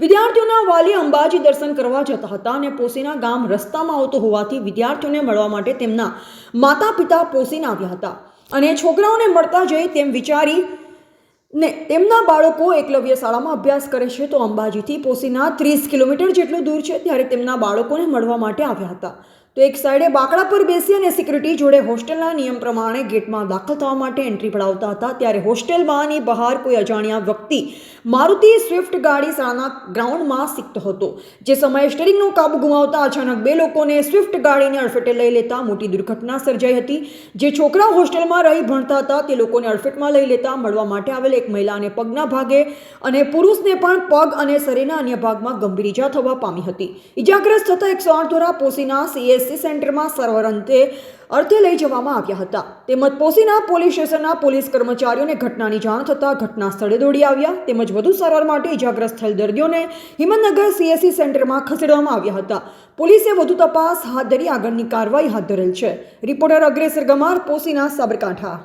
પોસીના વાલી અંબાજી દર્શન કરવા જતા હતા અને પોસીના ગામ રસ્તામાં આવતો હોવાથી વિદ્યાર્થીઓને મળવા માટે તેમના માતા પિતા પોસીને આવ્યા હતા. અને છોકરાઓને મળતા જઈ તેમ વિચારી ને તેમના બાળકો એકલવ્ય શાળામાં અભ્યાસ કરે છે તો અંબાજીથી પોસીના ત્રીસ કિલોમીટર જેટલું દૂર છે ત્યારે તેમના બાળકોને મળવા માટે આવ્યા હતા. તો એક સાઈડે બાકડા પર બેસી અને સિક્યુરિટી જોડે હોસ્ટેલના નિયમ પ્રમાણે ગેટમાં દાખલ થવા માટે એન્ટ્રી પડાવતા હતા. ત્યારે હોસ્ટેલમાંની બહાર કોઈ અજાણ્યા વ્યક્તિ મારુતિ સ્વિફ્ટ ગાડી શાળાના ગ્રાઉન્ડમાં શીખતો હતો. જે સમયે સ્ટેરિંગનો કાબુ ગુમાવતા અચાનક બે લોકોને સ્વિફ્ટ ગાડીને અડફેટે લઈ લેતા મોટી દુર્ઘટના સર્જાઈ હતી. જે છોકરા હોસ્ટેલમાં રહી ભણતા હતા, તે લોકોને અડફેટમાં લઈ લેતા મળવા માટે આવેલ એક મહિલાને પગના ભાગે અને પુરુષને પણ પગ અને શરીરના અન્ય ભાગમાં ગંભીર ઈજા થવા પામી હતી. ઈજાગ્રસ્ત થતા એકસો આઠ દ્વારા પોસીના સીએસસી સેન્ટરમાં સર્વર અંતે અર્થે લઈ જવામાં આવ્યા હતા. તેમજ પોસીના પોલીસ સ્ટેશનના પોલીસ કર્મચારીઓને ઘટનાની જાણ થતાં ઘટના સ્થળે દોડી આવ્યા. તેમજ વધુ સારવાર માટે ઇજાગ્રસ્ત થયેલ દર્દીઓને હિંમતનગર સીએસસી સેન્ટરમાં ખસેડવામાં આવ્યા હતા. પોલીસે વધુ તપાસ હાથ ધરી આગળની કાર્યવાહી હાથ ધરેલ છે. રિપોર્ટર અગ્રેસર ગમાર, પોસીના સાબરકાંઠા.